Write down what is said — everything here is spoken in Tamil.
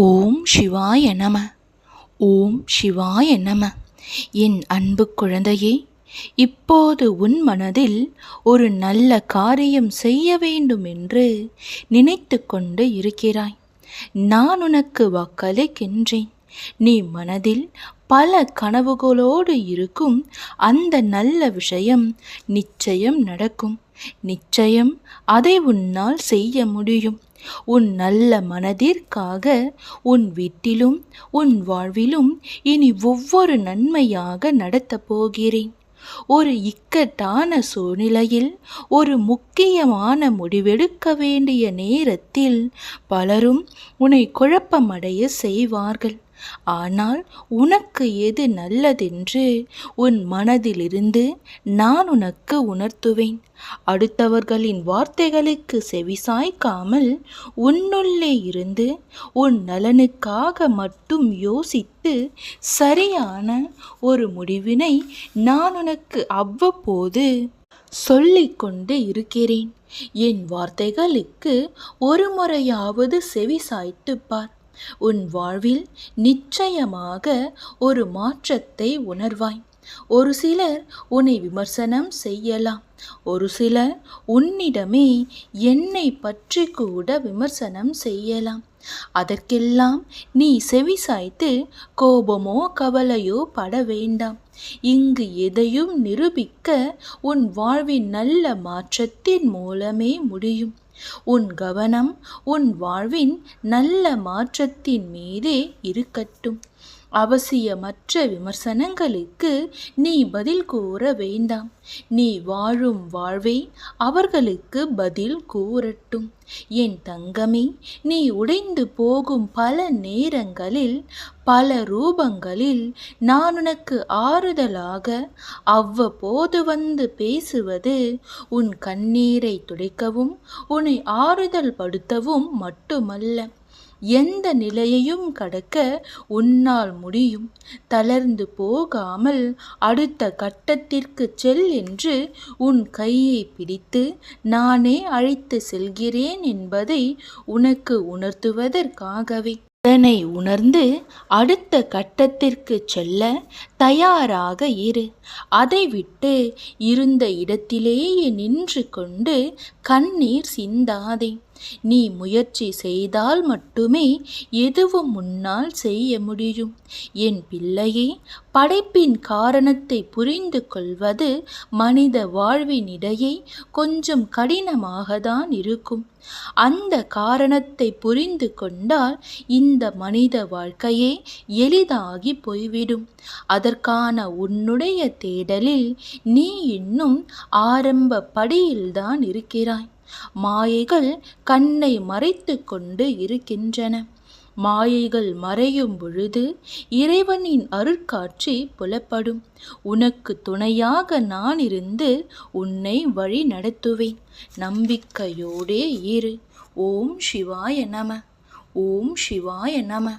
ஓம் சிவாய நம. ஓம் சிவாய நம. என் அன்பு குழந்தையே இப்போது உன் மனதில் ஒரு நல்ல காரியம் செய்ய வேண்டும் என்று நினைத்து கொண்டு இருக்கிறாய். நான் உனக்கு வாக்களிக்கின்றேன். நீ மனதில் பல கனவுகளோடு இருக்கும் அந்த நல்ல விஷயம் நிச்சயம் நடக்கும். நிச்சயம் அதை உன்னால் செய்ய முடியும். உன் நல்ல மனதிற்காக உன் வீட்டிலும் உன் வாழ்விலும் இனி ஒவ்வொரு நன்மையாக நடத்தப் போகிறேன். ஒரு இக்கட்டான சூழ்நிலையில் ஒரு முக்கியமான முடிவெடுக்க வேண்டிய நேரத்தில் பலரும் உன்னை குழப்பமடைய செய்வார்கள். ஆனால் உனக்கு எது நல்லதென்று உன் மனதிலிருந்து நான் உனக்கு உணர்த்துவேன். அடுத்தவர்களின் வார்த்தைகளுக்கு செவிசாய்க்காமல் உன்னுள்ளே இருந்து உன் நலனுக்காக மட்டும் யோசித்து சரியான ஒரு முடிவினை நான் உனக்கு அவ்வப்போது சொல்லிக்கொண்டு இருக்கிறேன். என் வார்த்தைகளுக்கு ஒரு முறையாவது செவிசாய்த்து பார். உன் வாழ்வில் நிச்சயமாக ஒரு மாற்றத்தை உணர்வாய். ஒரு சிலர் உன்னை விமர்சனம் செய்யலாம். ஒரு சிலர் உன்னிடமே என்னை பற்றி கூட விமர்சனம் செய்யலாம். அதற்கெல்லாம் நீ செவிசாய்த்து கோபமோ கவலையோ பட வேண்டாம். இங்கு எதையும் நிரூபிக்க உன் வாழ்வின் நல்ல மாற்றத்தின் மூலமே முடியும். உன் கவனம் உன் வாழ்வின் நல்ல மாற்றத்தின் மீதே இருக்கட்டும். அவசியமற்ற விமர்சனங்களுக்கு நீ பதில் கூற வேண்டாம். நீ வாழும் வாழ்வை அவர்களுக்கு பதில் கூறட்டும். என் தங்கமே நீ உடைந்து போகும் பல நேரங்களில் பல ரூபங்களில் நான் உனக்கு ஆறுதலாக அவ்வப்போது வந்து பேசுவது உன் கண்ணீரை துடைக்கவும் உன்னை ஆறுதல் படுத்தவும் மட்டுமல்ல. எந்த நிலையையும் கடக்க உன்னால் முடியும். தளர்ந்து போகாமல் அடுத்த கட்டத்திற்கு செல் என்று உன் கையை பிடித்து நானே அழைத்து செல்கிறேன் என்பதை உனக்கு உணர்த்துவதற்காகவே. அதனை உணர்ந்து அடுத்த கட்டத்திற்கு செல்ல தயாராக இரு. அதை விட்டு இருந்த இடத்திலேயே நின்று கொண்டு கண்ணீர் சிந்தாதே. நீ முயற்சி செய்தால் மட்டுமே எதுவும் முன்னால் செய்ய முடியும். என் பிள்ளையே படைப்பின் காரணத்தை புரிந்து கொள்வது மனித வாழ்வின் இடையே கொஞ்சம் கடினமாக தான் இருக்கும். அந்த காரணத்தை புரிந்து கொண்டால் இந்த மனித வாழ்க்கையே எளிதாகி போய்விடும். அதற்கான உன்னுடைய தேடலில் நீ இன்னும் ஆரம்ப படியில்தான் இருக்கிறாய். மாயைகள் கண்ணை மறைத்து கொண்டு இருக்கின்றன. மாயைகள் மறையும் பொழுது இறைவனின் அருட்காட்சி புலப்படும். உனக்கு துணையாக நான் இருந்து உன்னை வழி நடத்துவேன். நம்பிக்கையோடே இரு. ஓம் சிவாய நம. ஓம் சிவாய நம.